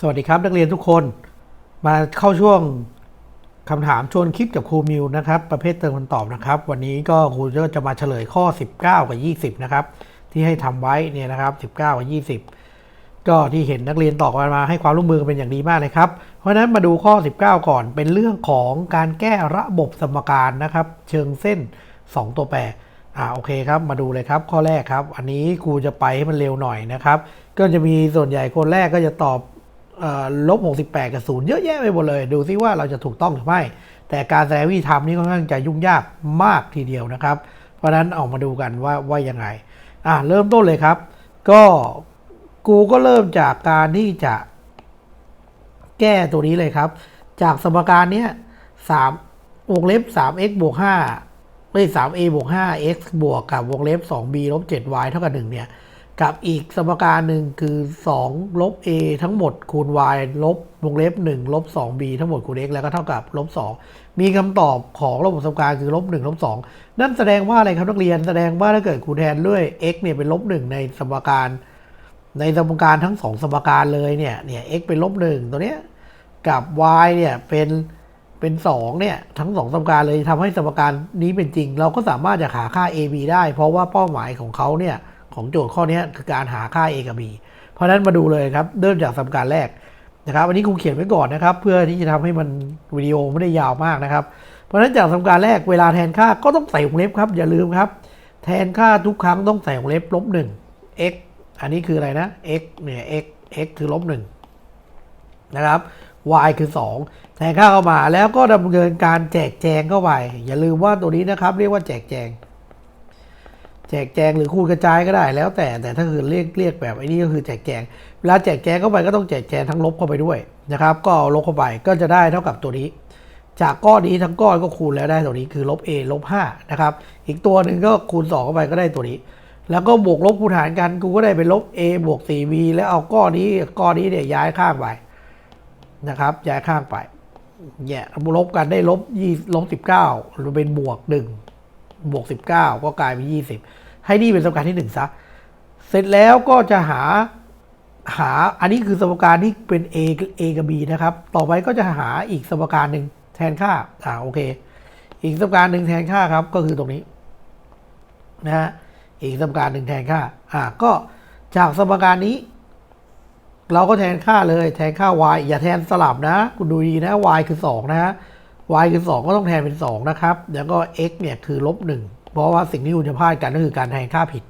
สวัสดีครับนักเรียนทุกคน มาเข้าช่วงคำถามชวนคิดกับครูมิวนะครับ ประเภทเติมคำตอบนะครับ วันนี้ก็ครูก็จะมาเฉลยข้อ 19 กับ 20 นะครับ ที่ให้ทำไว้เนี่ยนะครับ 19 กับ 20 ก็ที่เห็นนักเรียนตอบกันมาให้ความร่วมมือกันเป็นอย่างดีมากเลยครับ เพราะฉะนั้นมาดูข้อ 19 ก่อนเป็นเรื่องของการแก้ระบบสมการนะครับ เชิงเส้น 2 ตัวแปรอ่าโอเคครับมาดูเลยครับข้อแรกครับ อันนี้ครูจะไปให้มันเร็วหน่อยนะครับ ก็จะมีส่วนใหญ่คนแรกก็จะตอบ ลบ 68 กับศูนย์เยอะแยะไปหมดเลย ดูซิว่าเราจะถูกต้องหรือไม่ แต่การแสดงวิธีทำนี่ค่อนข้างจะยุ่งยากมากทีเดียวนะครับ เพราะนั้นออกมาดูกันว่าว่ายังไงอ่าเริ่มต้นเลยครับ ก็กูก็เริ่มจากการที่จะแก้ตัวนี้เลยครับ จากสมการเนี้ยสามวงเล็บ 3x บวก5ไม่ 3a บวก 5x บวกกับวงเล็บ 2b ลบ 7y เท่ากับ1เนี่ย กับอีกสมการหนึ่งคือ 2 ลบ a ทั้งหมดคูณ y ลบวงเล็บ 1 ลบ 2b ทั้งหมดคูณ x แล้วก็เท่ากับลบ 2 มีคำตอบของระบบสมการคือลบ 1 ลบ 2 นั่นแสดงว่าอะไรครับนักเรียน แสดงว่าถ้าเกิดคูณแทนด้วย x เนี่ยเป็นลบ 1 ในสมการ ในสมการทั้งสองสมการเลยเนี่ยเนี่ย x เป็นลบหนึ่งตัวเนี้ยกับ y เนี่ยเป็นเป็นสองเนี่ย ทั้งสองสมการเลยทำให้สมการนี้เป็นจริง เราก็สามารถจะหาค่า a b ได้ เพราะว่าเป้าหมายของเขาเนี่ย ของโจทย์ข้อนี้คือการหาค่า a กับ b เพราะนั้นมาดูเลยครับ เริ่มจากสมการแรกนะครับอันนี้ครูเขียนไว้ก่อนนะครับ เพื่อที่จะทำให้มันวิดีโอไม่ได้ยาวมากนะครับ เพราะฉะนั้นจากสมการแรกเวลาแทนค่าก็ต้องใส่วงเล็บครับ อย่าลืมครับ แทนค่าทุกครั้งต้องใส่วงเล็บลบหนึ่ง x อันนี้คืออะไรนะ x เนี่ย x x คือลบหนึ่งนะครับ y คือ 2 แทนค่าเข้ามาแล้วก็ดำเนินการแจกแจงเข้าไปอย่าลืมว่าตัวนี้นะครับ เรียกว่าแจกแจง จกแจงหรือคูณกระจายก็ได้แล้วแต่แต่ถ้าคือเรียกเรียกแบบไอ้นี่ก็คือแจกแจงเวลาแจกแจงเข้าไปก็ต้องแจกแจงทั้งลบเข้าไปด้วยนะครับก็เอาลบเข้าไปก็จะได้เท่ากับตัวนี้ จากก้อนนี้ทั้งก้อนก็คูณแล้วได้ตัวนี้คือลบ a ลบ5นะครับอีกตัวหนึ่งก็คูณ2เข้าไปก็ได้ตัวนี้ แล้วก็บวกลบคูณหารกันกูก็ได้เป็นลบ a บวก 4b แล้วเอาก้อนนี้ก้อนนี้เนี่ยย้ายข้างไปนะครับย้ายข้างไปเนี่ยลบกันได้ลบยี่ลบ19หรือเป็นบวก1บวก19ก็กลายเป็น20 ให้นี่เป็นสมการที่1ซะ เสร็จแล้วก็จะหาหาอันนี้คือสมการที่เป็น a a กับ b นะครับ ต่อไปก็จะหาอีกสมการหนึ่งแทนค่า อ่าโอเค อีกสมการหนึ่งแทนค่าครับ ก็คือตรงนี้นะฮะ อีกสมการหนึ่งแทนค่า อ่า ก็จากสมการนี้ เราก็แทนค่าเลย แทนค่า y อย่าแทนสลับนะ คุณดูดีนะ y คือ 2 นะฮะ y คือ 2 ก็ต้องแทนเป็น 2 นะครับ แล้วก็ x เนี่ยคือลบ1 เพราะว่าสิ่งที่คุณจะพลาดกันก็คือการแทนค่าผิด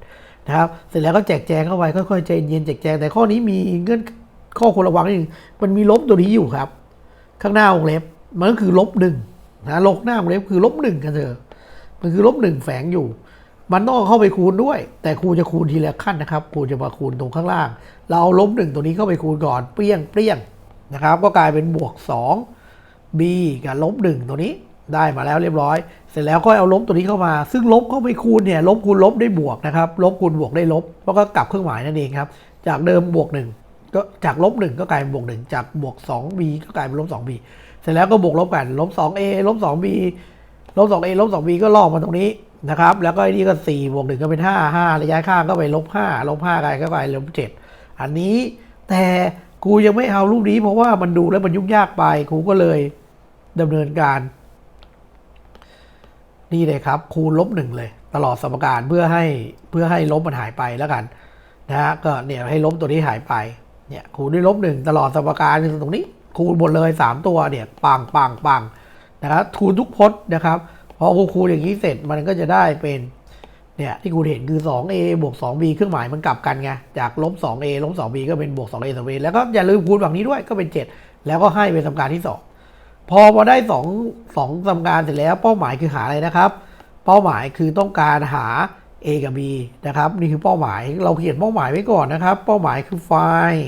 นะครับ เสร็จแล้วก็แจกแจงเข้าไปค่อยๆใจเย็นแจกแจง แต่ข้อนี้มีเงื่อนข้อควรระวังนิดนึงมันมีลบตัวนี้อยู่ครับ ข้างหน้าวงเล็บมันก็คือลบหนึ่งนะลบหน้าวงเล็บคือลบหนึ่งกันเถอะมันคือลบหนึ่งแฝงอยู่ มันต้องเข้าไปคูณด้วย แต่ครูจะคูณทีละขั้นนะครับครูจะมาคูณตรงข้างล่าง เราเอาลบหนึ่งตัวนี้เข้าไปคูณก่อนเปรี้ยงเปรี้ยงนะครับ ก็กลายเป็นบวก2 b กับลบหนึ่งตัวนี้ได้มาแล้วเรียบร้อย สร็จแล้วก็เอาลบตัวนี้เข้ามา ซึ่งลบเข้าไปคูณเนี่ยลบคูณลบได้บวกนะครับ ลบคูณบวกได้ลบแล้วก็กลับเครื่องหมายนั่นเองครับ จากเดิมบวกหนึ่งก็จากลบหนึ่งก็กลายเป็นบวกหนึ่งจากบวก 2b ก็กลายเป็นลบ 2b เสร็จแล้วก็บวกลบกันลบ 2a ลบ 2b ลบ 2a ลบ 2b ก็ลอกมาตรงนี้นะครับ แล้วก็ไอ้นี่ก็4บวก1ก็เป็น 5 5ระยะข้างก็ไปลบ5ลบ5กลายก็ไปลบ7อันนี้แต่ครูยังไม่เอารูปนี้เพราะว่ามันดูแล้วมันยุ่งยากไปครูก็เลยดำเนินการ นี่เลยครับ คูณลบหนึ่งเลย ตลอดสมการเพื่อให้เพื่อให้ลบมันหายไปแล้วกันนะฮะก็เนี่ยให้ลบตัวนี้หายไปเนี่ยคูณด้วยลบหนึ่งตลอดสมการตรงนี้ คูณหมดเลย 3 ตัวเนี่ยปังปังปังนะครับคูณทุกพจน์นะครับพอครูคูณอย่างนี้เสร็จมันก็จะได้เป็นเนี่ยที่ครูเห็นคือ 2a บวก 2b เครื่องหมายมันกลับกันไงจากลบ 2a ลบ 2b ก็เป็นบวก 2a 2b แล้วก็อย่าลืมคูณฝั่งนี้ด้วยก็เป็น 7 แล้วก็ให้เป็นสมการที่ 2 พอมาได้2 2สองสมการเสร็จแล้วเป้าหมายคือหาอะไรนะครับ เป้าหมายคือต้องการหา a กับ b นะครับ นี่คือเป้าหมายเราเขียนเป้าหมายไว้ก่อนนะครับ เป้าหมายคือไฟล์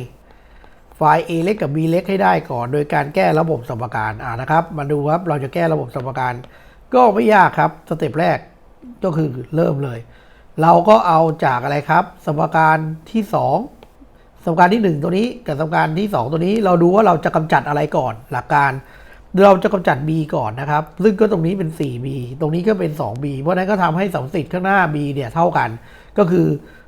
ไฟล์ a เล็กกับ b เล็กให้ได้ก่อน โดยการแก้ระบบสมการอ่านะครับ มาดูครับเราจะแก้ระบบสมการ ก็ไม่ยากครับสเต็ปแรกก็คือเริ่มเลย เราก็เอาจากอะไรครับ สมการที่ 2 สมการที่ 1 ตัวนี้กับสมการที่ 2 ตัวนี้ เราดูว่าเราจะกำจัดอะไรก่อนหลักการ เราจะกำจัด b ก่อนนะครับ ซึ่งก็ตรงนี้เป็น 4b ตรงนี้ก็เป็น 2b เพราะนั้นก็ทำให้สมสิทธิ์ข้างหน้า b เนี่ยเท่ากัน ก็คือ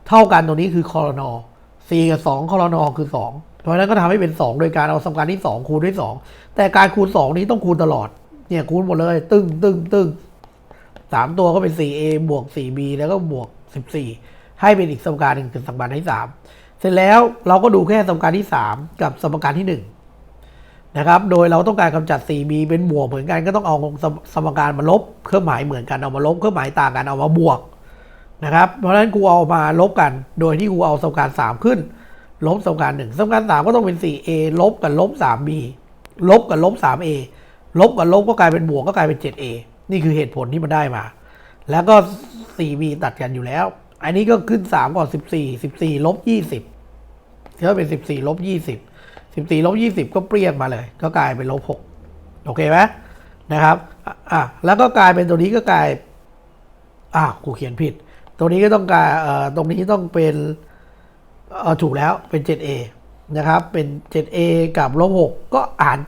เท่ากันตรงนี้คือคอรนอ4กับ2คอรนอคือ 2 เพราะราะฉะนั้นก็ทำให้เป็น 2 โดยการเอาสมการที่ 2 คูณด้วย 2 แต่การคูณ 2 นี้ต้องคูณตลอด เนี่ยคูณหมดเลย ตึ้งตึ้งตึ้งสามตัวก็เป็น 4a บวก 4b แล้วก็บวก 14 ให้เป็นอีกสมการหนึ่งคือสมการที่ 3 เสร็จแล้วเราก็ดูแค่สมการที่ 3 กับสมการที่ 1 นะครับ โดยเราต้องการกำจัด 4b เป็นบวกเหมือนกันก็ต้องเอาสมการมาลบเครื่องหมายเหมือนกันเอามาลบเครื่องหมายต่างกันเอามาบวกนะครับ เพราะฉะนั้นกูเอามาลบกัน โดยที่กูเอาสมการ 3 ขึ้น ลบสมการหนึ่งสมการสามก็ต้องเป็น 4a ลบกับลบ 3b ลบกับลบ 3a ลบกับลบก็กลายเป็นบวกก็กลายเป็น 7a นี่คือเหตุผลที่มันได้มา แล้วก็ 4b ตัดกันอยู่แล้ว อันนี้ก็ขึ้น 3 ก่อน 14 14ลบ20ก็เป็น 14ลบ20 14ลบ20ก็เปรี้ยงมาเลย ก็กลายเป็นลบ6โอเคไหมนะครับอะแล้วก็กลายเป็นตัวนี้ก็กลายอ้าวกูเขียนผิด ตัวนี้ก็ต้องกลายเอ่อตรงนี้ต้องเป็นเออถูกแล้วเป็น 7a นะครับ เป็น 7a กับลบ6ก็หาร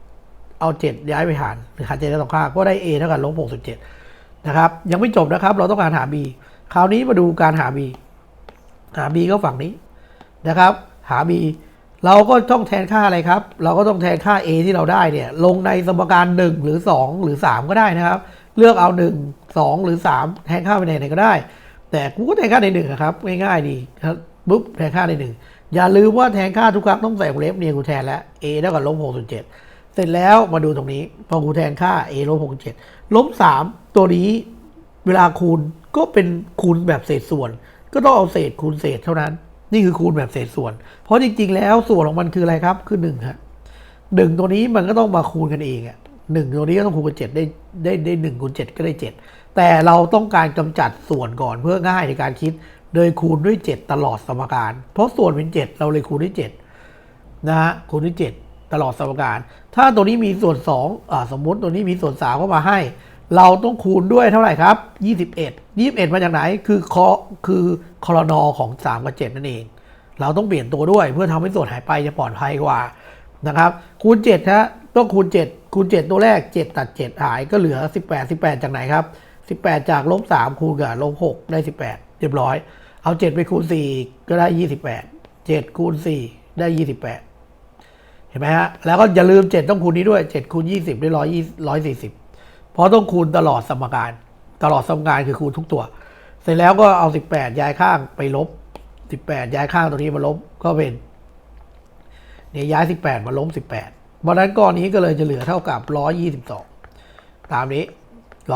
7 เอา 7 ย้ายไปหารหรือหาร7ได้สองข้างก็ได้ a เท่ากับลบ67 นะครับ ยังไม่จบนะครับ เราต้องการหา b คราวนี้มาดูการหา b หา b ก็ฝั่งนี้นะครับ หา b เราก็ต้องแทนค่าอะไรครับ เราก็ต้องแทนค่า a ที่เราได้เนี่ย ลงในสมการ 1 หรือ 2 หรือ 3 ก็ได้นะครับ เลือกเอา 1 2 หรือ 3 แทนค่าไปไหนก็ได้ แต่กูก็แทนค่าในหนึ่งอะครับ ง่ายๆดีครับปุ๊บแทนค่าในหนึ่งอย่าลืมว่าแทนค่าทุกครั้งต้องใส่วงเล็บเนี่ยกูแทนแล้ว a เท่ากับลบหกสิบเจ็ดเสร็จแล้วมาดูตรงนี้ พอกูแทนค่า a ลบหกเจ็ดลบสามตัวนี้เวลาคูณก็เป็นคูณแบบเศษส่วน ก็ต้องเอาเศษคูณเศษเท่านั้น นี่คือคูณแบบเศษส่วน เพราะจริง ๆ แล้วส่วนของมันคืออะไรครับ คือหนึ่งฮะหนึ่งตัวนี้มันก็ต้องมาคูณกันเองอะหนึ่งตัวนี้ก็ต้องคูณกันเจ็ดได้ได้ได้หนึ่งคูณเจ็ดก็ได้เจ็ดแต่เราต้องการกำจัดส่วนก่อนเพื่อง่ายในการคิด โดยคูณด้วย7ตลอดสมการ เพราะส่วนเป็น7เราเลยคูณด้วย7นะฮะคูณด้วย7ตลอดสมการ ถ้าตัวนี้มีส่วน2อ่าสมมติตัวนี้มีส่วน3เข้ามาให้ เราต้องคูณด้วยเท่าไหร่ครับ 21 21 มาจากไหน คือคอคือคอรนอของ 3 กับ 7 นั่นเอง เราต้องเปลี่ยนตัวด้วยเพื่อทำให้ส่วนหายไปจะปลอดภัยกว่านะครับ คูณ7ฮะต้องคูณ 7 คูณ 7 ตัวแรก 7 ตัด 7 หายก็เหลือ 18 18 จากไหนครับ 18 จากลบ3คูณกับลบ6ได้ 18 เรียบร้อย เอา 7 ไปคูณ 4 ก็ได้ 28 7 คูณ 4 ได้ 28 เห็นไหมฮะ แล้วก็อย่าลืม 7 ต้องคูณนี้ด้วย 7 คูณ 20 ได้120 140 เพราะต้องคูณตลอดสมการ ตลอดสมการคือคูณทุกตัว เสร็จแล้วก็เอา 18 ย้ายข้างไปลบ 18 ย้ายข้างตัวนี้มาลบก็เป็นเนี่ยย้าย 18 มาล้ม18 เพราะนั้นก้อนนี้ก็เลยจะเหลือเท่ากับ 122 ตามนี้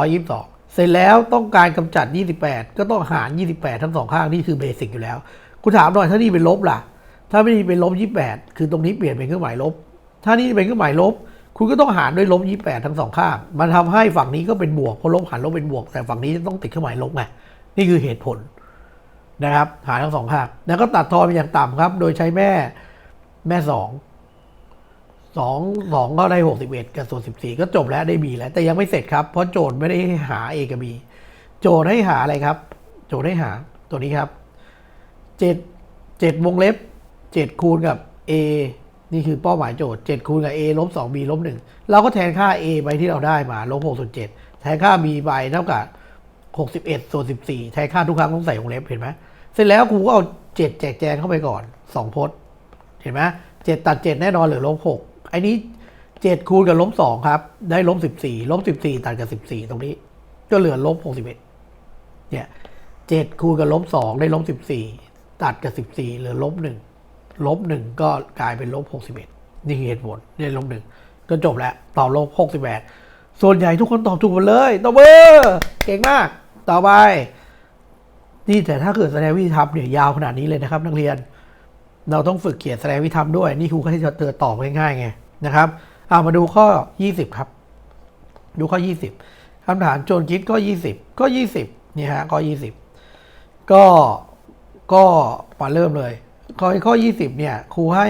122 เสร็จแล้วต้องการกำจัด 28 ก็ต้องหาร 28 ทั้งสองข้างนี่คือเบสิกอยู่แล้วคุณถามหน่อยถ้านี่เป็นลบล่ะ ถ้าไม่นี่เป็นลบ 28 คือตรงนี้เปลี่ยนเป็นเครื่องหมายลบ ถ้านี่เป็นเครื่องหมายลบ คุณก็ต้องหารด้วยลบ28ทั้งสองข้าง มันทำให้ฝั่งนี้ก็เป็นบวกเพราะลบหารลบเป็นบวก แต่ฝั่งนี้จะต้องติดเครื่องหมายลบไง นี่คือเหตุผลนะครับ หารทั้งสองข้าง แล้วก็ตัดทอนไปอย่างต่ำครับ โดยใช้แม่แม่สองสองสองก็ได้หกสิบเอ็ดกับส่วนสิบสี่ก็จบแล้วได้บีแล้ว แต่ยังไม่เสร็จครับ เพราะโจทย์ไม่ได้ให้หา A กับ B โจทย์ให้หาอะไรครับ โจทย์ให้หาตัวนี้ครับเจ็ดเจ็ดวงเล็บเจ็ดคูณกับ A นี่คือเป้าหมายโจทย์เจ็ดคูณกับ A ลบสอง B ลบหนึ่งเราก็แทนค่า A ไปที่เราได้มาลบหกส่วนเจ็ดแทนค่า B ไปเท่ากับหกสิบเอ็ดส่วนสิบสี่แทนค่าทุกครั้งต้องใส่วงเล็บเห็นไหมเสร็จแล้วครูก็เอาเจ็ดแจกแจงเข้าไปก่อนสองพจน์ เห็นไหมเจ็ดตัดเจ็ดแน่นอนเหลือลบหกไอ้นี้เจ็ดคูณกับลบสองครับ ได้ลบสิบสี่ลบสิบสี่ตัดกับสิบสี่ตรงนี้ ก็เหลือลบหกสิบเอ็ดเนี่ยเจ็ดคูณกับลบสองได้ลบสิบสี่ตัดกับสิบสี่เหลือลบหนึ่ง ลบหนึ่งก็กลายเป็นลบหกสิบเอ็ดนี่คือเหตุผลได้ลบหนึ่งก็จบแล้วตอบลบหกสิบแปดส่วนใหญ่ทุกคนตอบถูกหมดเลยตบมือเก่งมาก ต่อไป นี่แต่ถ้าเกิดแสดงวิธีทำเนี่ยยาวขนาดนี้เลยนะครับ นักเรียน เราต้องฝึกเขียนแสดงวิธีทำด้วย นี่ครูก็ให้จะเตือนตอบง่ายๆไงนะครับเอามาดูข้อ 20 ครับ ดูข้อ 20คำถามโจทย์คิดก็ 20 ก็ 20นี่ฮะข้อ20 ก็ก็มาเริ่มเลย ข้อข้อ 20 เนี่ยครูให้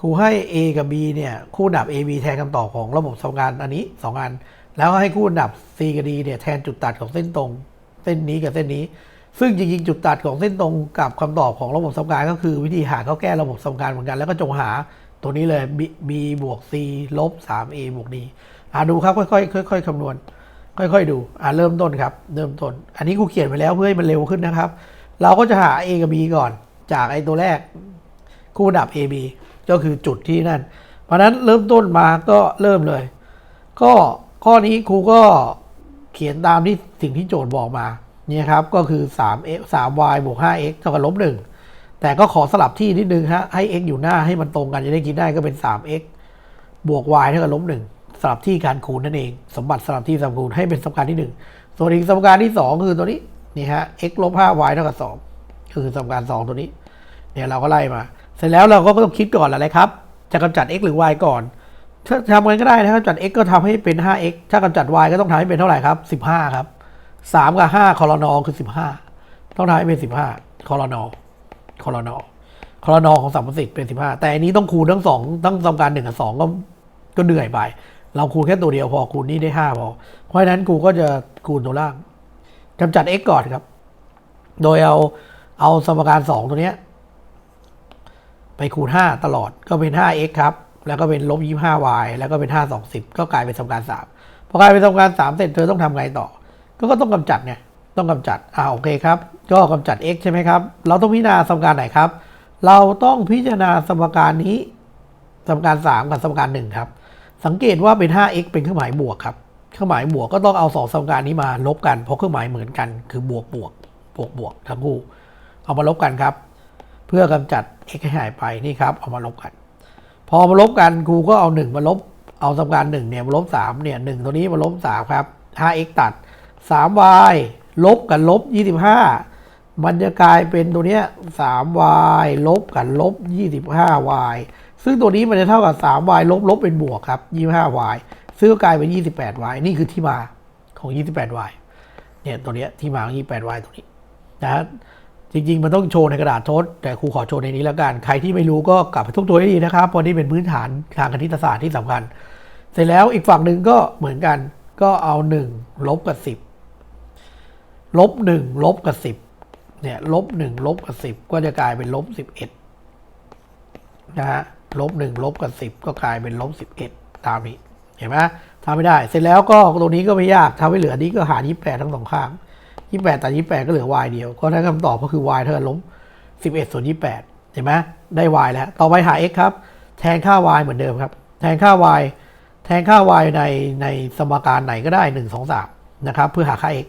ครูให้ A กับ B เนี่ยคู่ดับ A B แทนคำตอบของระบบสมการอันนี้2อัน แล้วให้คู่ดับ C กับ D เนี่ยแทนจุดตัดของเส้นตรง เส้นนี้กับเส้นนี้ ซึ่งจริงๆจุดตัดของเส้นตรงกับคำตอบของระบบสมการก็คือวิธีหาเขาแก้ระบบสมการเหมือนกัน แล้วก็จงหาตัวนี้เลย b, b บวก c ลบ 3a บวก d อ่าดูครับค่อยๆค่อยๆคำนวณ ค่อย ๆ ดูอ่าเริ่มต้นครับ เริ่มต้น อันนี้ครูเขียนไปแล้วเพื่อให้มันเร็วขึ้นนะครับ เราก็จะหา a กับ b ก่อน จากไอ้ตัวแรก คู่ดับ AB ก็คือจุดที่นั่น เพราะนั้นเริ่มต้นมาก็เริ่มเลย ก็ข้อนี้ครูก็เขียนตามที่สิ่งที่โจทย์บอกมาเนี่ยครับก็คือ 3x 3y บวก 5x เท่ากับลบ1แต่ก็ขอสลับที่นิดนึงฮะให้ x อยู่หน้าให้มันตรงกันจะได้คิดได้ก็เป็น 3x บวก y เท่ากับลบ1สลับที่การคูณนั่นเอง สมบัติสลับที่สมคูณให้เป็นสมการที่ 1 ส่วนอีกสมการที่ 2 คือตัวนี้นี่ฮะ x ลบ 5y เท่ากับ2คือสมการ 2 ตัวนี้ เนี่ยเราก็ไล่มา เสร็จแล้วเราก็ต้องคิดก่อนอะไรครับ จะกำจัด x หรือ y ก่อน ถ้าทำกันก็ได้นะกำจัด x ก็ทำให้เป็น 5x ถ้ากำจัด y ก็ต้องทำให้เป็นเท่าไหร่ครับ 15 ครับ 3 กับ 5คอรนอคือ 15 ต้องทำให้เป็น 15คอรนอคอรนอคอรนอของสัมประสิทธิ์เป็น 15 แต่อันนี้ต้องคูณทั้งสองทั้งสมการ1กับ2ก็ก็เหนื่อยไป เราคูณแค่ตัวเดียวพอคูณนี้ได้ 5 พอ เพราะฉะนั้นกูก็จะคูณตัวล่างกำจัด x ก่อนครับ โดยเอาเอาสมการ 2 ตัวเนี้ย ไปคูณ 5 ตลอดก็เป็น 5x ครับ แล้วก็เป็นลบ 25y แล้วก็เป็น 5 20 ก็กลายเป็นสมการ3พอกลายเป็นสมการ 3 เสร็จเธอต้องทำไงต่อ ก็ก็ต้องกำจัดเนี่ยต้องกำจัดอ่าโอเคครับ ก็กำจัด x ใช่ไหมครับ เราต้องพิจารณาสมการไหนครับ เราต้องพิจารณาสมการนี้สมการ 3 กับสมการ 1 ครับ สังเกตว่าเป็น 5x เป็นเครื่องหมายบวกครับ เครื่องหมายบวกก็ต้องเอาสองสมการนี้มาลบกัน เพราะเครื่องหมายเหมือนกัน คือบวกบวกบวกบวกทั้งคู่ เอามาลบกันครับ พื่อกำจัด x ให้หายไปนี่ครับเอามาลบกัน พอมาลบกันครูก็เอา 1 มาลบ เอาสมการ1เนี่ยมาลบ3เนี่ย1ตัวนี้มาลบ3ครับ 5x ตัด 3y ลบกันลบ 25 มันจะกลายเป็นตัวเนี้ย 3y ลบกันลบ 25y ซึ่งตัวนี้มันจะเท่ากับ 3y ลบลบเป็นบวกครับ 25y ซึ่งก็กลายเป็น 28y นี่คือที่มาของ 28y เนี่ยตัวเนี้ยที่มาของ 28y ตัวนี้นะฮะ จริง ๆ มันต้องโชว์ในกระดาษทษแต่ครูขอโชว์ในนี้แล้วกัน ใครที่ไม่รู้ก็กลับไปทบทวนให้ดีนะครับเพราะนี่เป็นพื้นฐานทางคณิตศาสตร์ที่สำคัญ เสร็จแล้วอีกฝั่งหนึ่งก็เหมือนกัน ก็เอา1ลบกับ10ลบ1ลบกับ10เนี่ยลบ1ลบกับ10 ก็จะกลายเป็นลบ11นะฮะลบ1ลบกับ10 ก็กลายเป็นลบ11 ตามนี้ เห็นไหมทำไม่ได้ เสร็จแล้วก็ตรงนี้ก็ไม่ยากทำให้เหลือนี้ก็หาร28ทั้งสองข้าง 28ตัด28ก็เหลือ y เดียว ก็ได้คำตอบก็คือ y เท่ากับลบ11ส่วน28เห็นไหมได้ y แล้ว ต่อไปหา x ครับ แทนค่า y เหมือนเดิมครับ แทนค่า y แทนค่า y ในในสมการไหนก็ได้1 2 3นะครับ เพื่อหาค่า x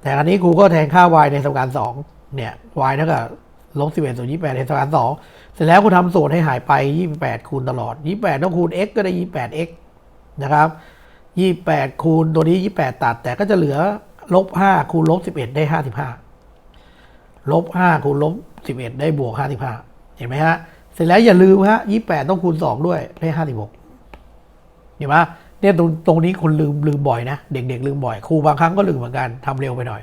แต่อันนี้ครูก็แทนค่า y ในสมการ2เนี่ย y เท่ากับลบ11ส่วน28ในสมการ2เสร็จแล้วคุณทำสูตรให้หายไป28คูณตลอด28ต้องคูณ x ก็ได้ 28x นะครับ28คูณตัวนี้28ตัด แต่ก็จะเหลือ ลบ5คูณลบ11ได้55ลบ5คูณลบ11ได้บวก55เห็นไหมฮะ เสร็จแล้วอย่าลืมฮะ28ต้องคูณ2ด้วยได้56เห็นไหมเนี่ยตรงตรงนี้คนลืมลืมบ่อยนะ เด็ก ๆ ลืมบ่อยครูบางครั้งก็ลืมเหมือนกันทำเร็วไปหน่อย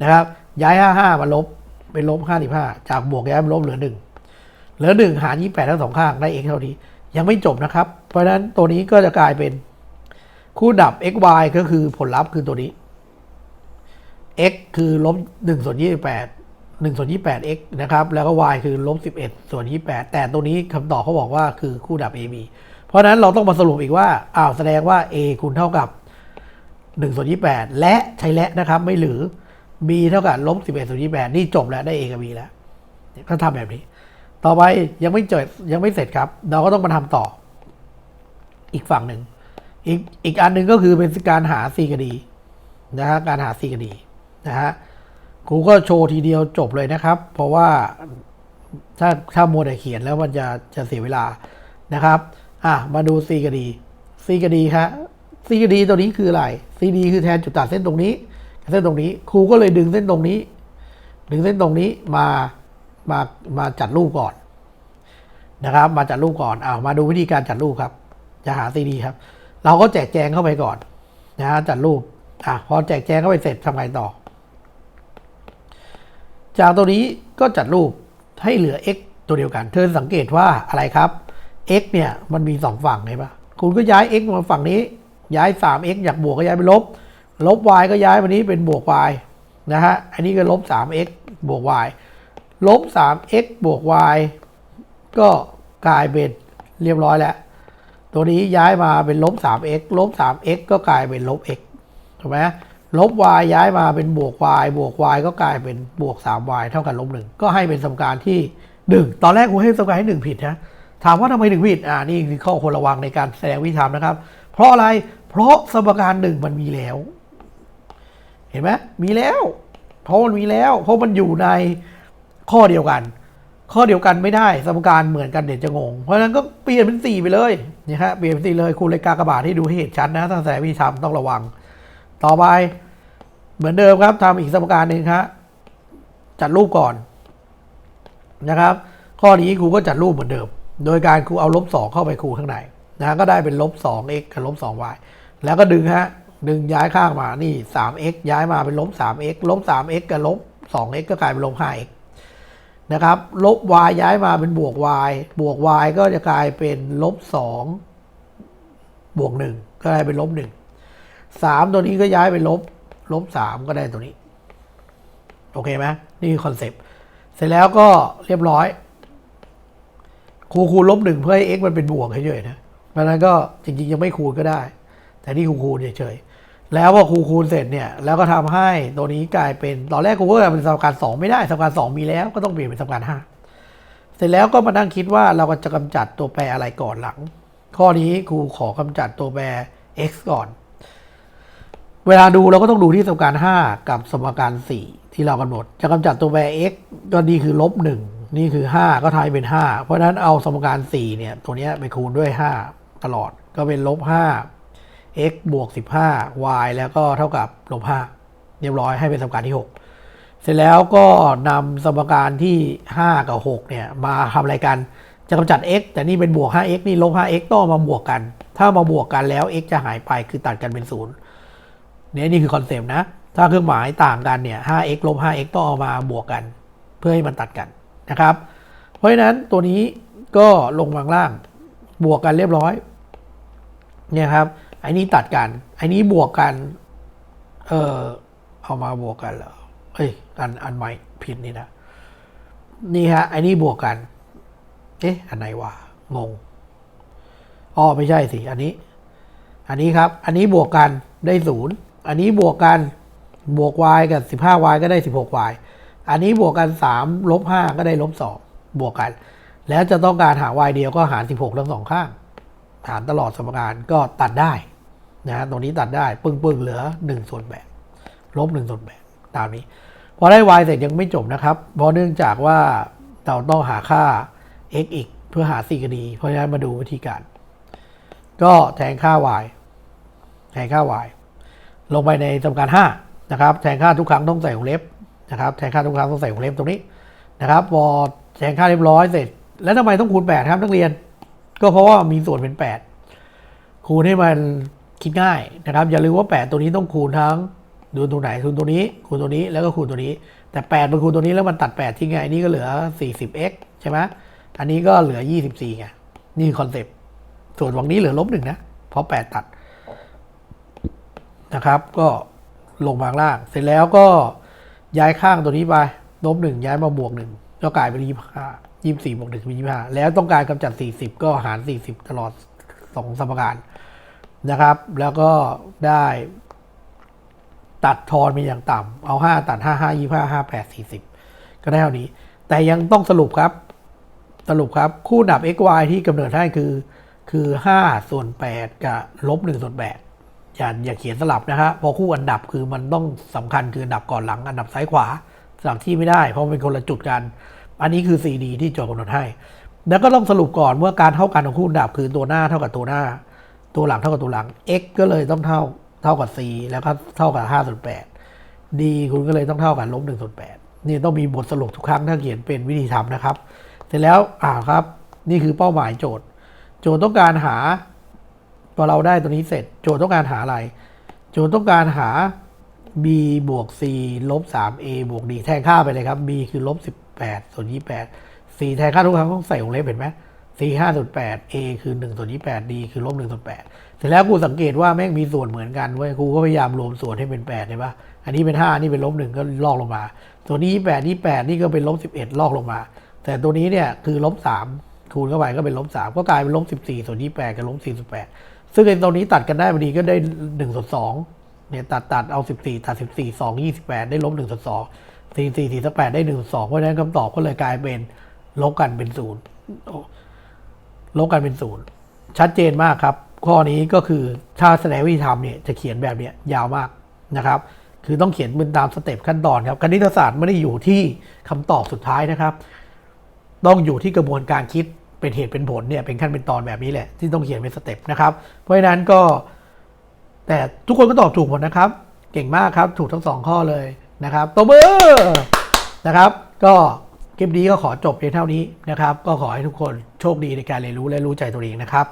นะครับ ย้าย55มาลบเป็นลบ55จากบวกย้ายมาลบเหลือ1เหลือ1หาร28ทั้งสองข้างได้ x เท่านี้ยังไม่จบนะครับ เพราะฉะนั้นตัวนี้ก็จะกลายเป็นคู่ดับ x y ก็คือผลลัพธ์คือตัวนี้ x คือลบ1ส่วน28 1ส่วน28 x นะครับ แล้วก็ y คือลบ11ส่วน28 แต่ตัวนี้คำตอบเขาบอกว่าคือคู่ดับ ab เพราะนั้นเราต้องมาสรุปอีกว่า อ้าวแสดงว่า a คูณเท่ากับ1ส่วน28 และใช้และนะครับ ไม่หรือ b เท่ากับลบ11ส่วน28 นี่จบแล้วได้ a กับ b แล้วก็ทำแบบนี้ ต่อไปยังไม่จบยังไม่เสร็จครับ เราก็ต้องมาทำต่อ อีกฝั่งหนึ่ง อีกอีกอันหนึ่งก็คือเป็นการหา c กับ d นะฮะการหา c กับ d นะฮะครูก็โชว์ทีเดียวจบเลยนะครับ เพราะว่าถ้าถ้าโมวแต่เขียนแล้วมันจะจะเสียเวลานะครับ อะมาดู c กับ d c กับ d ครับ c กับ d ตัวนี้คืออะไร c d คือแทนจุดตัดเส้นตรงนี้เส้นตรงนี้ครูก็เลยดึงเส้นตรงนี้ ดึงเส้นตรงนี้มามามาจัดรูปก่อนนะครับ มาจัดรูปก่อนอ้าวมาดูวิธีการจัดรูปครับ จะหา c d ครับ เราก็แจกแจงเข้าไปก่อนนะฮะจัดรูปอะพอแจกแจงเข้าไปเสร็จทำไงต่อ จากตัวนี้ก็จัดรูปให้เหลือ x ตัวเดียวกัน เธอสังเกตว่าอะไรครับ x เนี่ยมันมีสองฝั่งเห็นปะคุณก็ย้าย x มาฝั่งนี้ ย้าย 3x อยากบวกก็ย้ายไปลบ ลบ y ก็ย้ายมานี้เป็นบวก y นะฮะ อันนี้ก็ลบ 3x บวก y ลบ 3x บวก y ก็กลายเป็นเรียบร้อยแล้ว ตัวนี้ย้ายมาเป็นลบ 3x ลบ 3x ก็กลายเป็นลบ x ถูกไหม ลบ y ย้ายมาเป็นบวก y บวก y ก็กลายเป็นบวก 3y เท่ากับลบ1ก็ให้เป็นสมการที่หนึ่งตอนแรกครูให้สมการให้หนึ่งผิดนะ ถามว่าทำไมถึงผิด อ่า นี่คือข้อควรระวังในการแสดงวิธีทำนะครับ เพราะอะไร เพราะสมการหนึ่งมันมีแล้ว เห็นไหมมีแล้ว เพราะมันมีแล้ว เพราะมันอยู่ในข้อเดียวกัน ข้อเดียวกันไม่ได้ สมการเหมือนกันเดี๋ยวจะงง เพราะฉะนั้นก็เปลี่ยนเป็นสี่ไปเลยนะฮะ เปลี่ยนเป็นสี่เลยครูเลยกากบาทให้ดูให้เห็นชัดนะถ้าแสดงวิธีทำต้องระวัง ต่อไป เหมือนเดิมครับทำอีกสมการหนึ่งครับจัดรูปก่อนนะครับ ข้อนี้ครูก็จัดรูปเหมือนเดิม โดยการครูเอาลบสองเข้าไปครูข้างในนะก็ได้เป็นลบสอง x กับลบสอง y แล้วก็ดึงฮะดึงย้ายข้างมานี่สาม x ย้ายมาเป็นลบสาม x ลบสาม x กับลบสอง x ก็กลายเป็นลบห้า x นะครับ ลบ y ย้ายมาเป็นบวก y บวก y ก็จะกลายเป็นลบสองบวกหนึ่งก็กลายเป็นลบหนึ่งสามตัวนี้ก็ย้ายไปลบ ลบสามก็ได้ตัวนี้ โอเคไหมนี่คือคอนเซปต์เสร็จแล้วก็เรียบร้อย คูคูณลบหนึ่งเพื่อให้ x มันเป็นบวกเฉยๆนะเพราะนั้นก็จริงๆ ยังไม่คูณก็ได้ แต่นี่คูคูณเฉยๆแล้วพอคูคูณเสร็จเนี่ย แล้วก็ทำให้ตัวนี้กลายเป็นตอนแรกคูก็ทำเป็นสมการสองไม่ได้สมการสองมีแล้วก็ต้องเปลี่ยนเป็นสมการห้าเสร็จแล้วก็มานั่งคิดว่าเราจะกำจัดตัวแปรอะไรก่อนหลัง ข้อนี้ครูขอกำจัดตัวแปร x ก่อน เวลาดูเราก็ต้องดูที่สมการ 5 กับสมการ 4 ที่เรากำหนด จะกำจัดตัวแปร x ก็นี่คือลบ 1 นี่คือ 5 ก็ทายเป็น 5 เพราะฉะนั้นเอาสมการ 4 เนี่ย ตัวเนี้ยไปคูณด้วย 5 ตลอด ก็เป็นลบ 5 x บวก 15 y แล้วก็เท่ากับลบ 5 เรียบร้อยให้เป็นสมการที่ 6 เสร็จแล้วก็นำสมการที่ 5 กับ 6 เนี่ย มาทำอะไรกัน จะกำจัด x แต่นี่เป็นบวก 5x นี่ลบ 5x ต้องมาบวกกัน ถ้ามาบวกกันแล้ว x จะหายไปคือตัดกันเป็นศู เนี่ยนี่คือคอนเซปต์นะ ถ้าเครื่องหมายต่างกันเนี่ย 5x ลบ 5x ต้องเอามาบวกกัน เพื่อให้มันตัดกันนะครับ เพราะฉะนั้นตัวนี้ก็ลงมาข้างล่างบวกกันเรียบร้อยเนี่ยครับไอ้นี้ตัดกันไอ้นี้บวกกัน เออเอามาบวกกันเหรอเอ้ยอันอันใหม่ผิดนี่นะนี่ฮะไอ้นี้บวกกัน เอ๊ะอันไหนวะงงอ๋อไม่ใช่สิอันนี้ อันนี้ครับ อันนี้บวกกันได้ศูนย์ อันนี้บวกกันบวก y กับ 15y ก็ได้ 16y อันนี้บวกกัน 3 ลบ 5 ก็ได้ลบ 2 บวกกัน แล้วจะต้องการหา y เดียวก็หาร 16 ทั้งสองข้าง หารตลอดสมการก็ตัดได้นะฮะตรงนี้ตัดได้ ปึ้งๆ เหลือ1ส่วน8ลบ1ส่วน8ตามนี้ พอได้ y เสร็จยังไม่จบนะครับ เพราะเนื่องจากว่าเราต้องหาค่า x อีกเพื่อหา c กับ d เพราะฉะนั้นมาดูวิธีการ ก็แทนค่า y แทนค่า y ลงไปในสมการ5นะครับแทนค่าทุกครั้งต้องใส่วงเล็บนะครับแทนค่าทุกครั้งต้องใส่วงเล็บตรงนี้นะครับพอแทนค่าเรียบร้อยเสร็จ แล้วทำไมต้องคูณ 8 ครับนักเรียน ก็เพราะว่ามีส่วนเป็น 8 คูณให้มันคิดง่ายนะครับ อย่าลืมว่า 8 ตัวนี้ต้องคูณทั้งดูตรงไหนคูณตัวนี้คูณตัวนี้แล้วก็คูณตัวนี้ แต่8มันคูณตัวนี้แล้วมันตัด 8 ทิ้งไงนนี้ก็เหลือ 40x ใช่ไหมอันนี้ก็เหลือ 24ไงนี่คอนเซปต์ส่วนฝั่งนี้เหลือลบหนึ่งนะเพราะ 8 ตัด นะครับ ก็ลงมางล่าง เสร็จแล้วก็ย้ายข้างตัวนี้ไปลบหนึ่งย้ายมาบวกหนึ่งก็กลายเป็นยี่ห้ายี่สี่บวกหนึ่งเป็นยี่ห้าแล้วต้องการกำจัดสี่สิบก็หารสี่สิบตลอดสองสมการนะครับ แล้วก็ได้ตัดทอนไปอย่างต่ำเอาห้าตัดห้าห้ายี่ห้าห้าแปดสี่สิบก็ได้เท่านี้ แต่ยังต้องสรุปครับ สรุปครับ คู่ดับ x y ที่กำเนิดให้คือ คือ 5 ส่วน 8 กับลบ1ส่วน8 อย่าอย่าเขียนสลับนะฮะพอคู่อันดับคือมันต้องสำคัญคืออันดับก่อนหลังอันดับซ้ายขวาสลับที่ไม่ได้ เพราะเป็นคนละจุดกัน อันนี้คือ CD ที่โจทย์กำหนดให้ แล้วก็ต้องสรุปก่อนเมื่อการเท่ากันของคู่อันดับคือตัวหน้าเท่ากับตัวหน้า ตัวหลังเท่ากับตัวหลัง x ก็เลยต้องเท่าเท่ากับ c แล้วก็เท่ากับ5ส่วน8 d คุณก็เลยต้องเท่ากับลบ1ส่วน8นี่ต้องมีบทสรุปทุกครั้งถ้าเขียนเป็นวิธีทำนะครับ เสร็จแล้วอ่าครับ นี่คือเป้าหมายโจทย์ โจทย์ต้องการหา พอเราได้ตัวนี้เสร็จโจทย์ต้องการหาอะไร โจทย์ต้องการหา b บวก c ลบ 3a บวก d แทนค่าไปเลยครับ b คือลบ 18 ส่วน 28 c แทนค่าทุกครั้งต้องใส่วงเล็บเห็นไหม c 5ส่วน8 a คือ1ส่วน28 d คือลบ1ส่วน8เสร็จแล้วกูสังเกตว่าแม่งมีส่วนเหมือนกันเว้ยกูก็พยายามรวมส่วนให้เป็น8ใช่ปะอันนี้เป็น5อันนี้เป็นลบ1ก็ลอกลงมาส่วนนี้28นี่8นี่ก็เป็นลบ11 ลอกลงมา แต่ตัวนี้เนี่ยคือลบ3คูณเข้าไปก็เป็นลบ3ก็กลายเป็นลบ14ส่วน28กับลบ48 ซึ่งไอ้ตรงนี้ตัดกันได้พอดีก็ได้1ส่วน2เนี่ยตัดตัดเอา14ตัด14 2 28ได้ลบ1ส่วน2 4 4 4 8ได้1ส่วน2เพราะฉะนั้นคำตอบก็เลยกลายเป็นลบกันเป็นศูนย์ลบกันเป็นศูนย์ชัดเจนมากครับ ข้อนี้ก็คือถ้าแสดงวิธีทำเนี่ยจะเขียนแบบเนี้ยยาวมากนะครับ คือต้องเขียนเป็นตามสเต็ปขั้นตอนครับคณิตศาสตร์ไม่ได้อยู่ที่คำตอบสุดท้ายนะครับ ต้องอยู่ที่กระบวนการคิด เป็นเหตุเป็นผลเนี่ยเป็นขั้นเป็นตอนแบบนี้แหละ ที่ต้องเขียนเป็นสเต็ปนะครับ เพราะฉะนั้นก็ แต่ทุกคนก็ตอบถูกหมดนะครับ เก่งมากครับ ถูกทั้งสองข้อเลยนะครับตบมือนะครับ ก็คลิปนี้ก็ขอจบเพียงเท่านี้นะครับ ก็ขอให้ทุกคนโชคดีในการเรียนรู้และรู้ใจตัวเองนะครับ